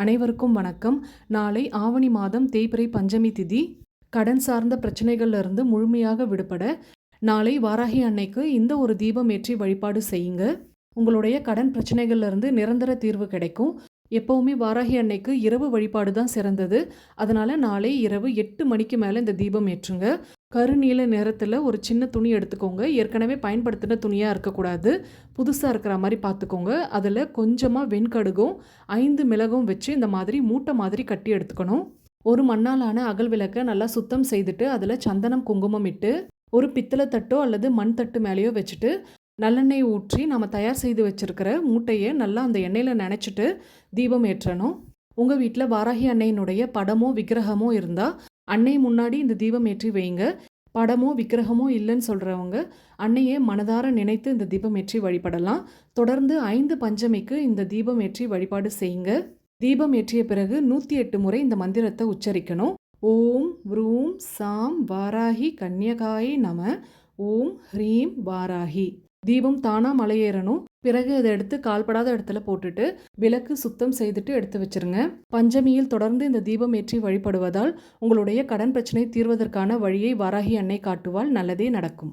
அனைவருக்கும் வணக்கம். நாளை ஆவணி மாதம் தேய்பிறை பஞ்சமி திதி. கடன் சார்ந்த பிரச்சனைகள்லருந்து முழுமையாக விடுபட நாளை வாராகி அன்னைக்கு இந்த ஒரு தீபம் ஏற்றி வழிபாடு செய்யுங்க. உங்களுடைய கடன் பிரச்சனைகள்லேருந்து நிரந்தர தீர்வு கிடைக்கும். எப்பவுமே வாராகி அன்னைக்கு இரவு வழிபாடு தான் சிறந்தது. அதனால் நாளை இரவு எட்டு மணிக்கு மேலே இந்த தீபம் ஏற்றுங்க. கருநீல நிறத்தில் ஒரு சின்ன துணி எடுத்துக்கோங்க. ஏற்கனவே பயன்படுத்தின துணியாக இருக்கக்கூடாது. புதுசாக இருக்கிற மாதிரி பார்த்துக்கோங்க அதில் கொஞ்சமாக வெண்கடுகும் ஐந்து மிளகும் வச்சு இந்த மாதிரி மூட்டை மாதிரி கட்டி எடுத்துக்கணும். ஒரு மண்ணாலான அகல் விளக்கை நல்லா சுத்தம் செய்துட்டு அதில் சந்தனம் குங்குமம் இட்டு ஒரு பித்தளை தட்டோ அல்லது மண் தட்டு மேலேயோ வச்சுட்டு நல்லெண்ணெய் ஊற்றி நம்ம தயார் செய்து வச்சிருக்கிற மூட்டையை நல்லா அந்த எண்ணெயில் நினச்சிட்டு தீபம் ஏற்றணும். உங்கள் வீட்டில் வாராகி அன்னையினுடைய படமோ விக்கிரகமோ இருந்தால் அன்னை முன்னாடி இந்த தீபம் ஏற்றி வைங்க படமோ விக்கிரகமோ இல்லைன்னு சொல்கிறவங்க அன்னையை மனதார நினைத்து இந்த தீபம் ஏற்றி வழிபடலாம். தொடர்ந்து ஐந்து பஞ்சமிக்கு இந்த தீபம் ஏற்றி வழிபாடு செய்யுங்க. தீபம் ஏற்றிய பிறகு நூற்றி எட்டு முறை இந்த மந்திரத்தை உச்சரிக்கணும். ஓம் ப்ரூம் சாம் வாராகி கன்யகாயை நம. ஓம் ஹ்ரீம் வாராகி. தீபம் தானா மலையேறணும். பிறகு அதை எடுத்து கால்படாத இடத்துல போட்டுட்டு விளக்கு சுத்தம் செய்துட்டு எடுத்து வச்சிருங்க. பஞ்சமியில் தொடர்ந்து இந்த தீபம் ஏற்றி வழிபடுவதால் உங்களுடைய கடன் பிரச்சனை தீர்வதற்கான வழியை வாராகி அன்னை காட்டுவால் நல்லதே நடக்கும்.